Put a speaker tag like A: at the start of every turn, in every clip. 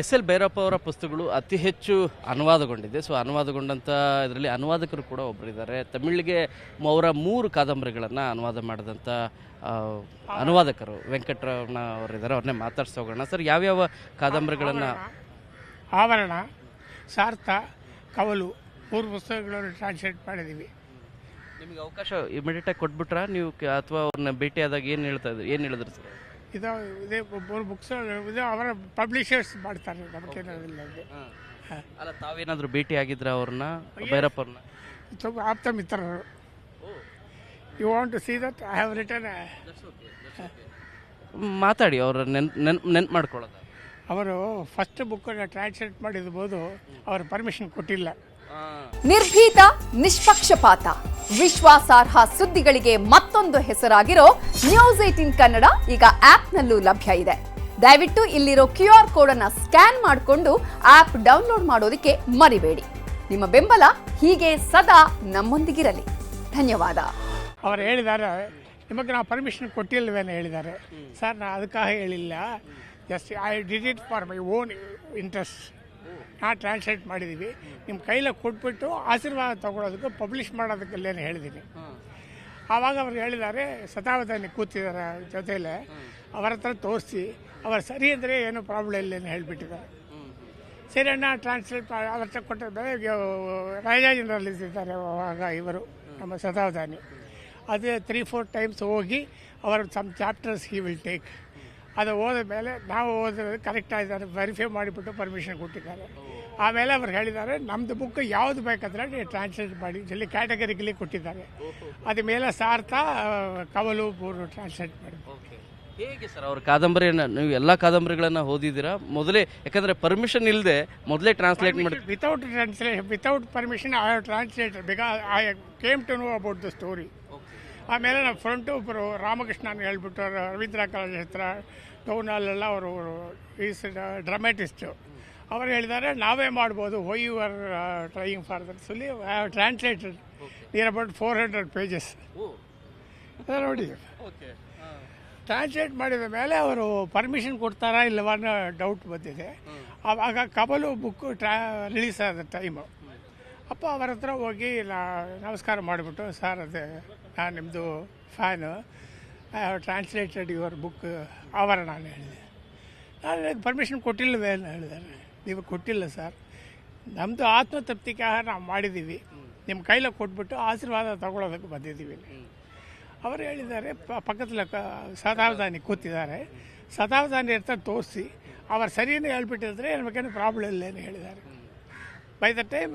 A: S L Bhyrappa ಅವರ ಪುಸ್ತಕಗಳು ಅತಿ ಹೆಚ್ಚು ಅನುವಾದಗೊಂಡಿದೆ. ಸೊ ಅನುವಾದಗೊಂಡಂಥ ಇದರಲ್ಲಿ ಅನುವಾದಕರು ಕೂಡ ಒಬ್ಬರಿದ್ದಾರೆ ತಮಿಳಿಗೆ ಅವರ ಮೂರು ಕಾದಂಬರಿಗಳನ್ನು ಅನುವಾದ ಮಾಡಿದಂಥ ಅನುವಾದಕರು ವೆಂಕಟರಮಣ ಅವರಿದ್ದಾರೆ. ಅವ್ರನ್ನೇ ಮಾತಾಡ್ಸಿ ಹೋಗೋಣ. ಸರ್ ಯಾವ್ಯಾವ ಕಾದಂಬರಿಗಳನ್ನು
B: ಆವರಣ ಸಾರ್ಥ ಕವಲು ಮೂರು ಪುಸ್ತಕಗಳನ್ನು ಟ್ರಾನ್ಸ್ಲೇಟ್ ಮಾಡಿದ್ದೀವಿ.
A: ನಿಮಗೆ ಅವಕಾಶ ಇಮಿಡಿಯೇಟಾಗಿ ಕೊಟ್ಬಿಟ್ರಾ? ನೀವು ಅಥವಾ ಅವ್ರನ್ನ ಭೇಟಿಯಾದಾಗ ಏನು ಹೇಳ್ತಾ ಇದ್ರು? ಏನು ಹೇಳಿದ್ರು ಸರ್?
B: ಇದು ಇದೇ ಮೂರು ಬುಕ್ಸ್ ಇದು ಅವರ ಪಬ್ಲಿಷರ್ಸ್ ಮಾಡ್ತಾರೆ ನಮಗೆ
A: ಅಲ್ಲ ತಾವೇನಾದರೂ ಭೇಟಿ ಆಗಿದ್ರ ಅವ್ರನ್ನ? ಭೈರಪ್ಪ ಅವ್ರನ್ನ
B: ತುಂಬ ಆಪ್ತ ಮಿತ್ರರು. You want to see that I have return
A: ಮಾತಾಡಿ ಅವ್ರ ನೆನ್ ನೆನ್ ನೆನ್ಪು ಮಾಡ್ಕೊಳ್ಳೋದು
B: ಅವರು ಫಸ್ಟ್ ಬುಕ್ಕನ್ನು ಟ್ರಾನ್ಸ್ಲೇಟ್ ಮಾಡಿರ್ಬೋದು ಅವ್ರ ಪರ್ಮಿಷನ್ ಕೊಟ್ಟಿಲ್ಲ.
C: ನಿರ್ಭೀತ ನಿಷ್ಪಕ್ಷಪಾತ ವಿಶ್ವಾಸಾರ್ಹ ಸುದ್ದಿಗಳಿಗೆ ಮತ್ತೊಂದು ಹೆಸರಾಗಿರೋ ನ್ಯೂಸ್ ಏಟಿನ್ ಕನ್ನಡ ಈಗ ಆಪ್ನಲ್ಲೂ ಲಭ್ಯ ಇದೆ. ದಯವಿಟ್ಟು ಇಲ್ಲಿರೋ ಕ್ಯೂ ಆರ್ ಕೋಡ್ ಅನ್ನ ಸ್ಕ್ಯಾನ್ ಮಾಡಿಕೊಂಡು ಆಪ್ ಡೌನ್ಲೋಡ್ ಮಾಡೋದಕ್ಕೆ ಮರಿಬೇಡಿ. ನಿಮ್ಮ ಬೆಂಬಲ ಹೀಗೆ ಸದಾ ನಮ್ಮೊಂದಿಗಿರಲಿ. ಧನ್ಯವಾದ.
B: ಅವರು ಹೇಳಿದ್ದಾರೆ ನಿಮಗೆ ನಾವು ಪರ್ಮಿಷನ್ ಕೊಟ್ಟಿಲ್ವೇನೋ ಹೇಳಿದ್ದಾರೆ ಸರ್ ನಾನು ಅದಕ್ಕಾಗಿ ಹೇಳಿಲ್ಲ. Just I did it for my own interest ನಾ ಟ್ರಾನ್ಸ್ಲೇಟ್ ಮಾಡಿದ್ದೀವಿ ನಿಮ್ಮ ಕೈಲ ಕೊಟ್ಬಿಟ್ಟು ಆಶೀರ್ವಾದ ತಗೊಳ್ಳೋದಕ್ಕೆ ಪಬ್ಲಿಷ್ ಮಾಡೋದಕ್ಕೆಲ್ಲೇನು ಹೇಳಿದ್ದೀನಿ ಆವಾಗ ಅವ್ರು ಹೇಳಿದ್ದಾರೆ ಸತಾವಧಾನಿ ಕೂತಿದ್ದಾರೆ ಜೊತೆಯಲ್ಲೇ ಅವರ ಹತ್ರ ತೋರಿಸಿ ಅವರು ಸರಿ ಅಂದರೆ ಏನು ಪ್ರಾಬ್ಲಮ್ ಇಲ್ಲ ಏನು ಹೇಳಿಬಿಟ್ಟಿದ್ದಾರೆ. ಸರಿ ಅಣ್ಣ ಟ್ರಾನ್ಸ್ಲೇಟ್ ಮಾಡಿ ಅವ್ರ ಹತ್ರ ಕೊಟ್ಟಿದ್ದಾರೆ ಇದ್ದಾರೆ ಆವಾಗ ಇವರು ನಮ್ಮ ಸತಾವಧಾನಿ. ಅದೇ ತ್ರೀ ಫೋರ್ ಟೈಮ್ಸ್ ಹೋಗಿ ಅವರ some chapters he will take ಅದು ಹೋದ ಮೇಲೆ ನಾವು ಓದಿರೋದು ಕರೆಕ್ಟ್ ಆಗಿದ್ದಾರೆ ವೆರಿಫೈ ಮಾಡಿಬಿಟ್ಟು ಪರ್ಮಿಷನ್ ಕೊಟ್ಟಿದ್ದಾರೆ. ಆಮೇಲೆ ಅವ್ರು ಹೇಳಿದ್ದಾರೆ ನಮ್ಮದು ಬುಕ್ ಯಾವುದು ಬೇಕಂದ್ರೆ ಟ್ರಾನ್ಸ್ಲೇಟ್ ಮಾಡಿ. ಇಲ್ಲಿ ಕ್ಯಾಟಗರಿಗಲಿ ಕೊಟ್ಟಿದ್ದಾರೆ. ಅದ ಮೇಲೆ ಸಾರ್ಥ ಕವಲು ಮೂರು ಟ್ರಾನ್ಸ್ಲೇಟ್ ಮಾಡಿ.
A: ಹೇಗೆ ಸರ್ ಅವ್ರ ಕಾದಂಬರಿಯನ್ನು ನೀವು ಎಲ್ಲ ಕಾದಂಬರಿಗಳನ್ನು ಓದಿದ್ದೀರಾ? ಮೊದಲೇ ಯಾಕಂದ್ರೆ ಪರ್ಮಿಷನ್ ಇಲ್ಲದೆ ಮೊದಲೇ ಟ್ರಾನ್ಸ್ಲೇಟ್ ಮಾಡಿ
B: without translate without permission I have translator because I came to know about the story ಆಮೇಲೆ ನಮ್ಮ ಫ್ರಂಟು ಒಬ್ಬರು ರಾಮಕೃಷ್ಣನ್ ಹೇಳ್ಬಿಟ್ಟು ರವೀಂದ್ರ ಕಾಲೇಜ್ ಹತ್ರ ಟೌನಲ್ಲೆಲ್ಲ ಅವರು ಈಸ್ ಡ್ರಾಮ್ಯಾಟಿಸ್ಟು ಅವರು ಹೇಳಿದ್ದಾರೆ ನಾವೇ ಮಾಡ್ಬೋದು why you are trying for that surely I have translated near about four hundred pages ನೋಡಿ. ಟ್ರಾನ್ಸ್ಲೇಟ್ ಮಾಡಿದ ಮೇಲೆ ಅವರು ಪರ್ಮಿಷನ್ ಕೊಡ್ತಾರಾ ಇಲ್ಲವಾ ಅನ್ನೋ ಡೌಟ್ ಬಂದಿದೆ. ಆವಾಗ ಕಬಲು ಬುಕ್ಕು ಟ್ರಾ ರಿಲೀಸ್ ಆದ ಟೈಮು ಅಪ್ಪ ಅವರ ಹತ್ರ ಹೋಗಿ ನಾ ನಮಸ್ಕಾರ ಮಾಡಿಬಿಟ್ಟು, ಸರ್, ಅದೇ ನಾನು ನಿಮ್ಮದು fan. I have translated your book. ಅವರ ನಾನು ಹೇಳಿದೆ. ನಾನು ಪರ್ಮಿಷನ್ ಕೊಟ್ಟಿಲ್ಲವೇ? ಅಂತ ಹೇಳಿದ್ದಾರೆ. ನೀವು ಕೊಟ್ಟಿಲ್ಲ, ಸರ್. ನಮ್ಮದು ಆತ್ಮತೃಪ್ತಿಗಾಗಿ ನಾವು ಮಾಡಿದ್ದೀವಿ. ನಿಮ್ಮ ಕೈಲ ಕೊಟ್ಬಿಟ್ಟು ಆಶೀರ್ವಾದ ತಗೊಳ್ಳೋದಕ್ಕೆ ಬಂದಿದ್ದೀವಿ. ಅವರು ಹೇಳಿದ್ದಾರೆ ಪಕ್ಕದಲ್ಲಿ ಕ ಶತಾವಧಾನಿ ಕೂತಿದ್ದಾರೆ. ಶತಾವಧಾನಿ ಇರ್ತಾರೆ ತೋರಿಸಿ. ಅವರು ಸರಿಯೇ ಹೇಳ್ಬಿಟ್ಟಿದ್ರೆ ನಮಗೇನು ಪ್ರಾಬ್ಲಮ್ ಇಲ್ಲ ಏನು ಹೇಳಿದ್ದಾರೆ. By the time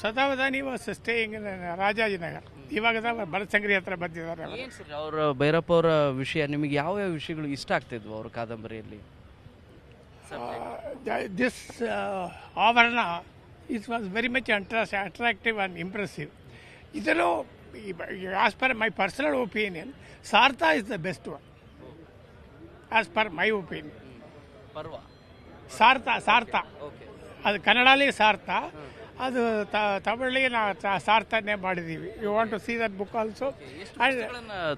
B: Sadavadhani was staying Rajajinagar ಇವಾಗ ಬನಸಂಗ್ರಿ ಹತ್ರ ಬಂದಿದ್ದಾರೆ ಅವರು.
A: ಏನು ಸರ್ ಅವರ ಭೈರಪ್ಪ ಅವರ ವಿಷಯ ನಿಮಗೆ ಯಾವ ಯಾವ ವಿಷಯಗಳು ಇಷ್ಟ ಆಗ್ತಿದ್ವು ಅವ್ರ ಕಾದಂಬರಿಯಲ್ಲಿ?
B: This Aavarana it was very much ಅಂಟ್ರಾಸ್ attractive and impressive ಇದನ್ನು as per my personal opinion Saartha is the best one as per my opinion
A: Parva?
B: Saartha Saartha
A: okay
B: ಅದು ಕನ್ನಡಲ್ಲಿ ಸಾರ್ಥ. ಅದು ತಮಿಳಿಗೆ ನಾವು ಸಾರ್ಥನೇ ಮಾಡಿದ್ದೀವಿ you want to see that book also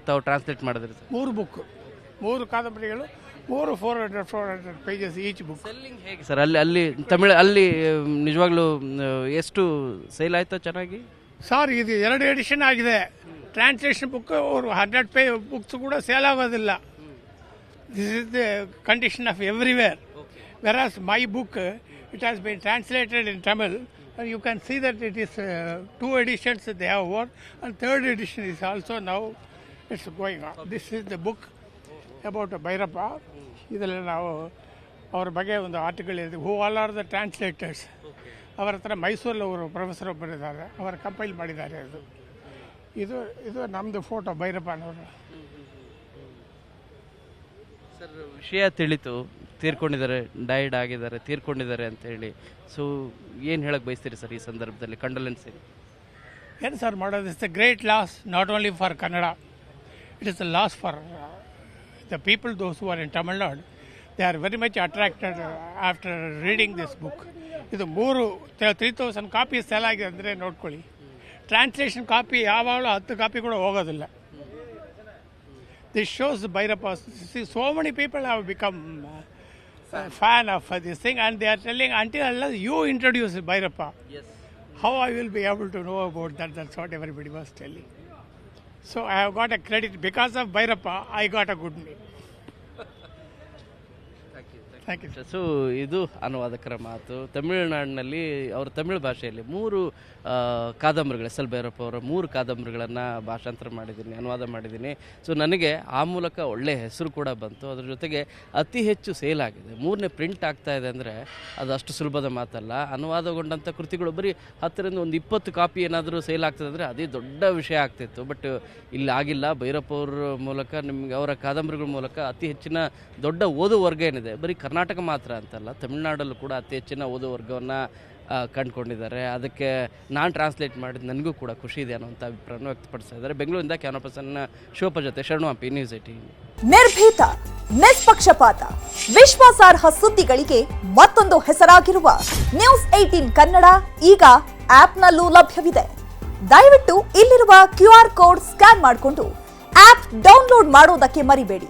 A: ತಾವು translate ಮಾಡಿದ್ರಿ
B: ಮೂರು book ಮೂರು ಕಾದಂಬರಿಗಳು ಮೂರು four hundred four hundred pages each book
A: selling ಹೇಗೆ ಸರ್? ಅಲ್ಲಿ ಅಲ್ಲಿ ತಮಿಳು ಅಲ್ಲಿ ನಿಜವಾಗ್ಲೂ ಎಷ್ಟು ಸೇಲ್ ಆಯ್ತಾ ಚೆನ್ನಾಗಿ?
B: ಸರ್ ಇದು ಎರಡು ಎಡಿಷನ್ ಆಗಿದೆ. ಟ್ರಾನ್ಸ್ಲೇಷನ್ ಬುಕ್ ಅವರು ಹಂಡ್ರೆಡ್ ಪೇ ಬುಕ್ಸ್ ಕೂಡ ಸೇಲ್ ಆಗೋದಿಲ್ಲ. This is the condition of everywhere as my book it has be translated in Tamil you can see that it is two editions they have work and third edition is also now it's going on this is the book about Bhyrappa ಇದರಲ್ಲಿ ನಾವು ಅವ್ರ ಬಗ್ಗೆ ಒಂದು article ಇದೆ who all are the translators ಅವರ ಹತ್ರ ಮೈಸೂರಲ್ಲಿ ಅವರು ಪ್ರೊಫೆಸರ್ ಒಬ್ಬರಿದ್ದಾರೆ ಅವರ ಕಂಪೈಲ್ ಮಾಡಿದ್ದಾರೆ ಅದು ಇದು ಇದು ನಮ್ಮದು ಫೋಟೋ ಭೈರಪ್ಪನವರು
A: ಸರ್ ವಿಷಯ ತಿಳಿತು. ತೀರ್ಕೊಂಡಿದ್ದಾರೆ ಡೈಡ್ ಆಗಿದ್ದಾರೆ, ತೀರ್ಕೊಂಡಿದ್ದಾರೆ ಅಂತ ಹೇಳಿ. ಸೊ ಏನು ಹೇಳಕ್ಕೆ ಬಯಸ್ತೀರಿ ಸರ್ ಈ ಸಂದರ್ಭದಲ್ಲಿ? ಕಂಡಲೆನ್ಸ್
B: ಏನು? ಸರ್ ಮಾಡೋದು? It's a great loss not only for Kannada it is a loss for the people those who are in Tamil Nadu they are very much attracted after reading this book ಇದು ಮೂರು three thousand copy cell ಆಗಿದೆ ಅಂದರೆ ನೋಡ್ಕೊಳ್ಳಿ. Translation copy ಯಾವಾಗಲೂ ಹತ್ತು copy ಕೂಡ ಹೋಗೋದಿಲ್ಲ. This shows Bhyrappa see so many people have become fan of uh, this thing, and they are telling until unless you introduce Bhairappa, how I will be able to know about that? That's what everybody was telling. So I have got a credit because of Bhairappa. I got a good name. Thank you
A: so ಇದು ಅನುವಾದಕರ ಮಾತು. ತಮಿಳುನಾಡಿನಲ್ಲಿ, ಅವರು ತಮಿಳು ಭಾಷೆಯಲ್ಲಿ ಮೂರು ಕಾದಂಬರಿಗಳು, S L Bhyrappa ಅವರ ಮೂರು ಕಾದಂಬರಿಗಳನ್ನು ಭಾಷಾಂತರ ಮಾಡಿದ್ದೀನಿ, ಅನುವಾದ ಮಾಡಿದ್ದೀನಿ. ಸೊ ನನಗೆ ಆ ಮೂಲಕ ಒಳ್ಳೆಯ ಹೆಸರು ಕೂಡ ಬಂತು. ಅದ್ರ ಜೊತೆಗೆ ಅತಿ ಹೆಚ್ಚು ಸೇಲ್ ಆಗಿದೆ. ಮೂರನೇ ಪ್ರಿಂಟ್ ಆಗ್ತಾ ಇದೆ ಅಂದರೆ ಅದು ಅಷ್ಟು ಸುಲಭದ ಮಾತಲ್ಲ. ಅನುವಾದಗೊಂಡಂಥ ಕೃತಿಗಳು ಬರೀ ಹತ್ತರಿಂದ ಒಂದು ಇಪ್ಪತ್ತು ಕಾಪಿ ಏನಾದರೂ ಸೇಲ್ ಆಗ್ತದೆ ಅಂದರೆ ಅದೇ ದೊಡ್ಡ ವಿಷಯ ಆಗ್ತಿತ್ತು. ಬಟ್ ಇಲ್ಲಿ ಆಗಿಲ್ಲ. ಭೈರಪ್ಪ ಅವ್ರ ಮೂಲಕ, ನಿಮಗೆ ಅವರ ಕಾದಂಬರಿಗಳ ಮೂಲಕ ಅತಿ ಹೆಚ್ಚಿನ ದೊಡ್ಡ ಓದು ವರ್ಗ ಏನಿದೆ? ಬರೀ ಕರ್ನಾಟಕ ಮಾತ್ರ ಅಂತಲ್ಲ, ತಮಿಳುನಾಡಲ್ಲೂ ಕೂಡ ಅತಿ ಹೆಚ್ಚಿನ ಓದು ವರ್ಗವನ್ನು ಕಂಡುಕೊಂಡಿದ್ದಾರೆ. ಅದಕ್ಕೆ ನಾನು ಟ್ರಾನ್ಸ್ಲೇಟ್ ಮಾಡಿದ ನನಗೂ ಕೂಡ ಖುಷಿ ಇದೆ ಅನ್ನೋಂಥ ಅಭಿಪ್ರಾಯವನ್ನು ವ್ಯಕ್ತಪಡಿಸ್ತಾ ಇದ್ದಾರೆ. ಬೆಂಗಳೂರಿಂದ ಕ್ಯಾನೋ ಪರ್ಸನ್ ಶಿವಪ್ಪ ಜೊತೆ ಶರಣು ಹಂಪಿ ನ್ಯೂಸ್ ಏಟಿ
D: ನಿರ್ಭೀತ, ನಿಷ್ಪಕ್ಷಪಾತ, ವಿಶ್ವಾಸಾರ್ಹ ಸುದ್ದಿಗಳಿಗೆ ಮತ್ತೊಂದು ಹೆಸರಾಗಿರುವ ನ್ಯೂಸ್ ಏಟೀನ್ ಕನ್ನಡ ಈಗ ಆಪ್ನಲ್ಲೂ ಲಭ್ಯವಿದೆ. ದಯವಿಟ್ಟು ಇಲ್ಲಿರುವ ಕ್ಯೂ ಕೋಡ್ ಸ್ಕ್ಯಾನ್ ಮಾಡಿಕೊಂಡು ಆಪ್ ಡೌನ್ಲೋಡ್ ಮಾಡೋದಕ್ಕೆ ಮರಿಬೇಡಿ.